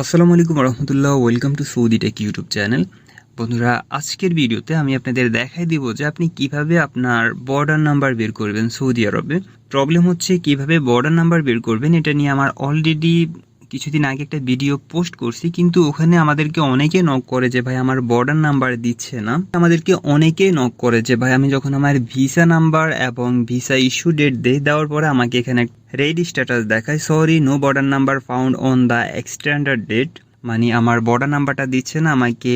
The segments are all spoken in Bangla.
আসসালামু আলাইকুম রহমতুল্লাহ, welcome to Saudi tech YouTube channel. বন্ধুরা, আজকের ভিডিওতে আমি আপনাদের দেখাই দিব যে আপনি কীভাবে আপনার বর্ডার নাম্বার বের করবেন সৌদি আরবে। প্রবলেম হচ্ছে কীভাবে বর্ডার নাম্বার বের করবেন, এটা নিয়ে আমার অলরেডি কিছুদিন আগে একটা ভিডিও পোস্ট করছি, কিন্তু ওখানে আমাদেরকে অনেকে নক করে যে, ভাই, আমার বর্ডার নাম্বার দিচ্ছে না। আমাদেরকে অনেকেই নক করে যে, ভাই, আমি যখন আমার ভিসা নাম্বার এবং ভিসা ইস্যু ডেট দেই দেওয়ার পরে আমাকে এখানে রেড স্ট্যাটাস দেখায় sorry no border number found on the extender date মানে আমার বর্ডার নাম্বারটা দিচ্ছে না, আমাকে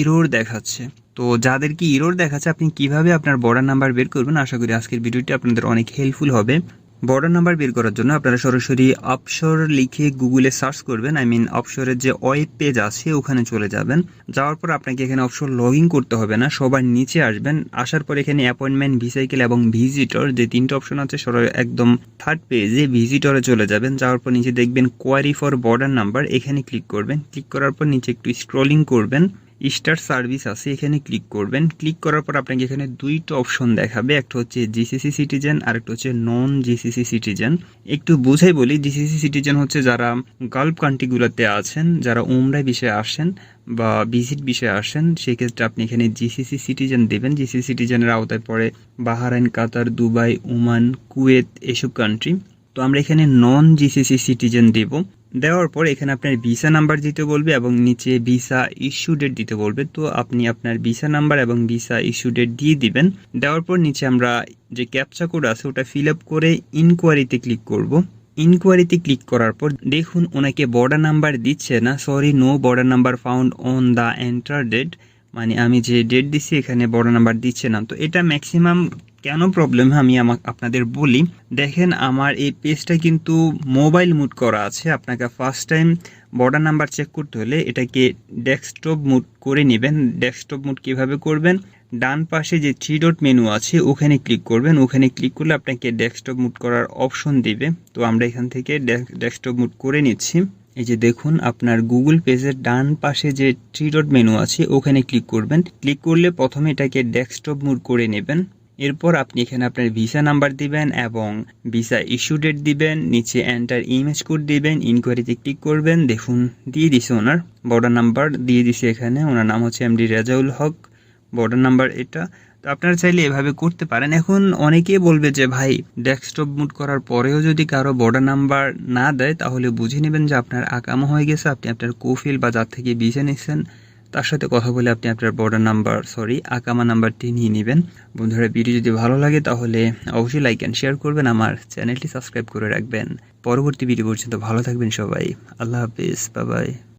ইরোর দেখাচ্ছে। তো যাদেরকে ইরোর দেখাচ্ছে, আপনি কীভাবে আপনার বর্ডার নাম্বার বের করবেন? আশা করি আজকের ভিডিওটি আপনাদের অনেক হেল্পফুল হবে। বর্ডার নাম্বার বের করার জন্য আপনারা সরাসরি অপসর লিখে গুগলে সার্চ করবেন আই মিন অপসরের যে ওয়েব পেজ আছে, ওখানে চলে যাবেন। যাওয়ার পর আপনাকে এখানে অপশন লগ করতে হবে না, সবার নিচে আসবেন। আসার পর এখানে অ্যাপয়েন্টমেন্ট ভিসাইকেল এবং ভিজিটর যে তিনটে অপশন আছে সরাই একদম থার্ড পেজে ভিজিটরে চলে যাবেন। যাওয়ার পর নিচে দেখবেন কোয়ারি ফর বর্ডার নাম্বার এখানে ক্লিক করবেন। ক্লিক করার পর নিচে একটু স্ক্রলিং করবেন। স্টার সার্ভিস আছে, এখানে ক্লিক করবেন। ক্লিক করার পর আপনাকে এখানে দুইটা অপশন দেখাবে, একটা হচ্ছে জিসিসি সিটিজেন আর একটা হচ্ছে নন জিসিসি সিটিজেন একটু বুঝাই বলি জিসিসি সিটিজেন হচ্ছে যারা গালফ কান্ট্রিগুলোতে আছেন, যারা উমরা বিষয়ে আসেন বা ভিজিট বিষয়ে আসেন, সেক্ষেত্রে আপনি এখানে জিসিসি সিটিজেন দেবেন। জিসিসি সিটিজেনের আওতায় পড়ে Bahrain, Qatar, Dubai, Oman, Kuwait, এসব কান্ট্রি তো আমরা এখানে নন জিসিসি সিটিজেন দেব। দেওয়ার পর এখানে আপনার ভিসা নাম্বার দিতে বলবে এবং নিচে ভিসা ইস্যু ডেট দিতে বলবে। তো আপনি আপনার ভিসা নাম্বার এবং ভিসা ইস্যু ডেট দিয়ে দিবেন। দেওয়ার পর নিচে আমরা যে ক্যাপচা কোড আছে ওটা ফিল আপ করে ইনকোয়ারিতে ক্লিক করব। ইনকোয়ারিতে ক্লিক করার পর দেখুন ওনাকে বর্ডার নাম্বার দিচ্ছে না। Sorry no border number found on the enter date মানে আমি যে ডেট দিচ্ছি এখানে বড় নাম্বার দিচ্ছে না। তো এটা ম্যাক্সিমাম কেন প্রবলেম আমি আপনাদের বলি? দেখেন, আমার এই পেজটা কিন্তু মোবাইল মুড করা আছে। আপনাকে first time border number check করতে হলে এটাকে ডেস্কটপ মুড করে নেবেন। ডেস্কটপ মুড কীভাবে করবেন? ডান পাশে যে থ্রি ডট মেনু আছে, ওখানে ক্লিক করবেন। ওখানে ক্লিক করলে আপনাকে ডেস্কটপ মুড করার অপশন দিবে। তো আমরা এখান থেকে ডেস্কটপ মুড করে নিচ্ছি। এই যে দেখুন, আপনার গুগল পেজের ডান পাশে যে থ্রি ডট মেনু আছে, ওখানে ক্লিক করবেন। ক্লিক করলে প্রথমে এটাকে ডেস্কটপ মুড করে নেবেন। এরপর আপনি এখানে আপনার ভিসা নাম্বার দিবেন এবং ভিসা ইস্যু ডেট দিবেন, নিচে এন্টার ইমেজ কোড দিবেন ইনকোয়ারিতে ক্লিক করবেন, দেখুন, দিয়ে দিছে ওনার বর্ডার নাম্বার দিয়ে দিছে এখানে, ওনার নাম হচ্ছে MD Rezaul Haque border number এটা। তো আপনারা চাইলে এভাবে করতে পারেন। এখন অনেকেই বলবে যে, ভাই ডেস্কটপ মুট করার পরেও যদি কারও বর্ডার নাম্বার না দেয়, তাহলে বুঝে নেবেন যে আপনার আকামো হয়ে গেছে, আপনি আপনার কোফিল বা যার থেকে বিছে নিচ্ছেন। তার সাথে কথা বলে আপনি আপনার বর্ডার নাম্বার সরি আকামা নাম্বারটি নিয়ে নেবেন। বন্ধুরা ভিডিও যদি ভালো লাগে তাহলে অবশ্যই লাইক অ্যান্ড শেয়ার করবেন, আমার চ্যানেলটি সাবস্ক্রাইব করে রাখবেন। পরবর্তী ভিডিও পর্যন্ত ভালো থাকবেন সবাই। আল্লাহ হাফিজ বাবাই